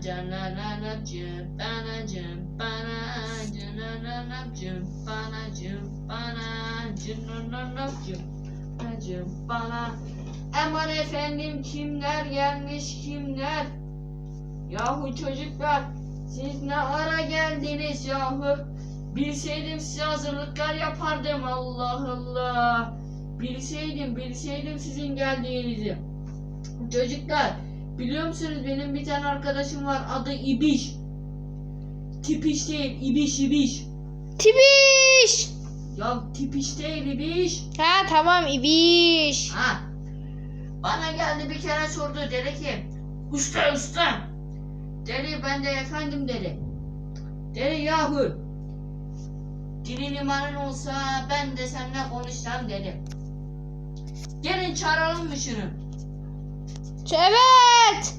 cımbana cımbana cımbana cınanana cımbana cımbana cınanana cımbana cımbana Aman efendim kimler gelmiş kimler? Yahu çocuklar siz ne ara geldiniz yahu? Bilseydim size hazırlıklar yapardım Allah Allah. Bilseydim bilseydim sizin geldiğinizi. Çocuklar biliyor musunuz benim bir tane arkadaşım var adı İbiş. Tipiş değil İbiş İbiş. Tibiş. Ya tipiş değil İbiş. Ha tamam ibiş. Ha. Bana geldi bir kere sordu. Dedi ki Usta usta. Dedi ben de efendim dedi. Dedi yahu Dilin imanın olsa ben de seninle konuşsam dedi. Gelin çağıralım mı şunu Evet.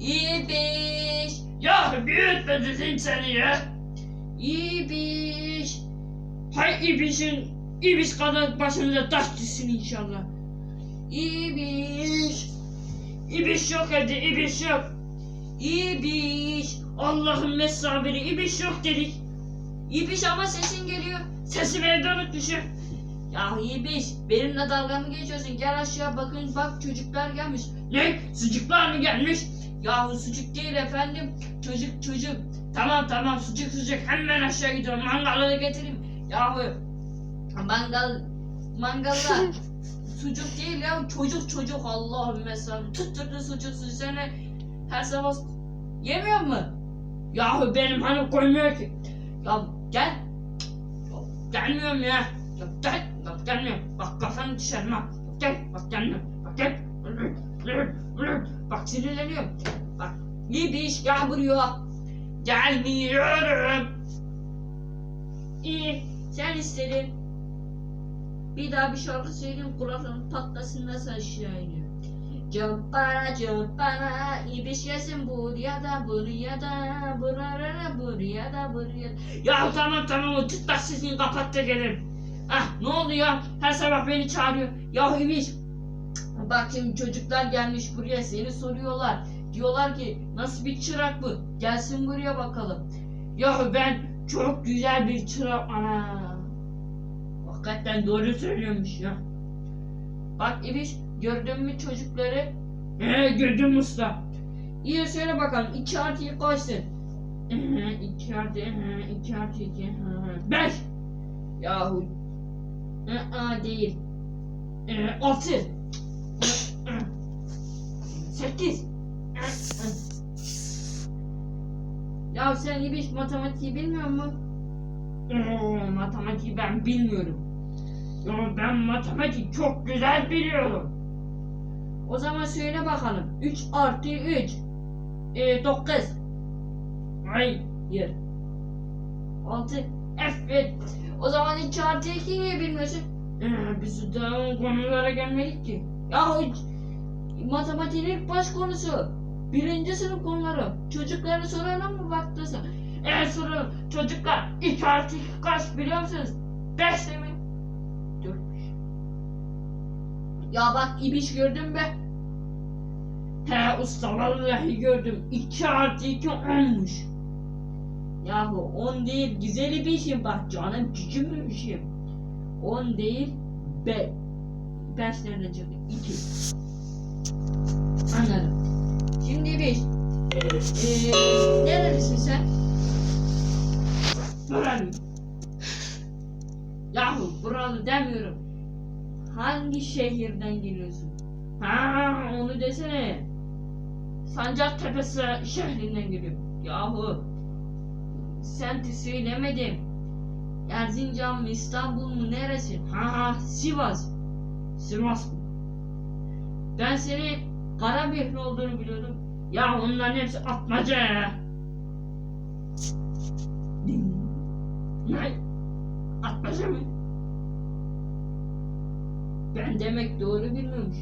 İbiş Ya büyütme dedim seni ya. İbiş Hay ibişin ibiş kadar başınıza taş düşsün inşallah. İbiş İbiş yok evde ibiş yok. İbiş Allah'ın mesabiri ibiş yok dedik. İbiş ama sesin geliyor Sesimi evde unutmuşum. Ya İbiş benimle dalga mı geçiyorsun gel aşağı bakın bak çocuklar gelmiş Ne? Sucuklar mı gelmiş? Yahu sucuk değil efendim. Çocuk çocuk. Tamam tamam sucuk sucuk hemen aşağı gidiyorum mangalı da getireyim. Yahu mangal mangalda sucuk değil ya çocuk çocuk Allah'ım mesela tutturdu sucuk sucuk seni her sabah yemiyor mu? Yahu benim hanım koymuyor ki. Ya gel. Gelmiyorum ya. Ya gel. Bak gelmiyorum. Bak kafanı düşerim ha. Gel. Bak gelmiyorum. Bak gel. Bak sinirleniyorum. Bak iyi bir iş yağmuruyor. Gelmiyorum. İyi sen istedin. Bir daha bir şarkı söyleyeyim kulakların patlasın nasıl aşağı iniyor. Cımpara cımpara ibiş gelsin buraya da buraya da buraya buraya da buraya Ya tamam tamam o tıtlak sesini kapat da gelirim. Ah ne oldu ya? Her sabah beni çağırıyor. Ya ibiş. Bak şimdi çocuklar gelmiş buraya seni soruyorlar. Diyorlar ki nasıl bir çırak bu? Gelsin buraya bakalım. Ya ben çok güzel bir çırak ana. Hakikaten doğru söylüyormuş ya. Bak İbiş gördün mü çocukları? Ee gördüm usta. İyi söyle bakalım 2 artı 2 kaçtı? Ee, iki artı, iki artı iki, beş. Yahu. Aa değil. Ee, altı. Sekiz. Ya sen İbiş matematiği bilmiyor musun? Ee, matematiği ben bilmiyorum. Ya ben matematik çok güzel biliyorum. O zaman söyle bakalım. 3 artı 3. Ee, 9. Hayır. 6. Evet. O zaman 2 artı 2 niye bilmiyorsun? Ee, biz daha konulara gelmedik ki. Yahu matematiğin ilk baş konusu. Birinci sınıf konuları. Çocuklara sorana mı baktın sen? Eğer soru çocuklar iki artı iki kaç biliyor musunuz? Beş mi? Dörtmüş. Ya bak ibiş gördün be. He usta vallahi gördüm. İki artı iki onmuş. Yahu 10 değil güzeli bir işim bak canım cücüm bir şeyim. 10 değil 5. 5 nereden çıktı? 2. Anladım. Şimdi ibiş. Eee nerelisin sen? Buranın. Yahu buralı demiyorum. Hangi şehirden geliyorsun? Ha Onu desene. Sancaktepe'si şehrinden geliyorum. Yahu semti söylemedim. Erzincan mı İstanbul mu neresi? Ha ha Sivas. Sivas mı? Ben senin Karabük'lü olduğunu biliyordum. Ya onların hepsi atmaca. Ne? Atmaca mı? Ben demek doğru bilmiyormuş.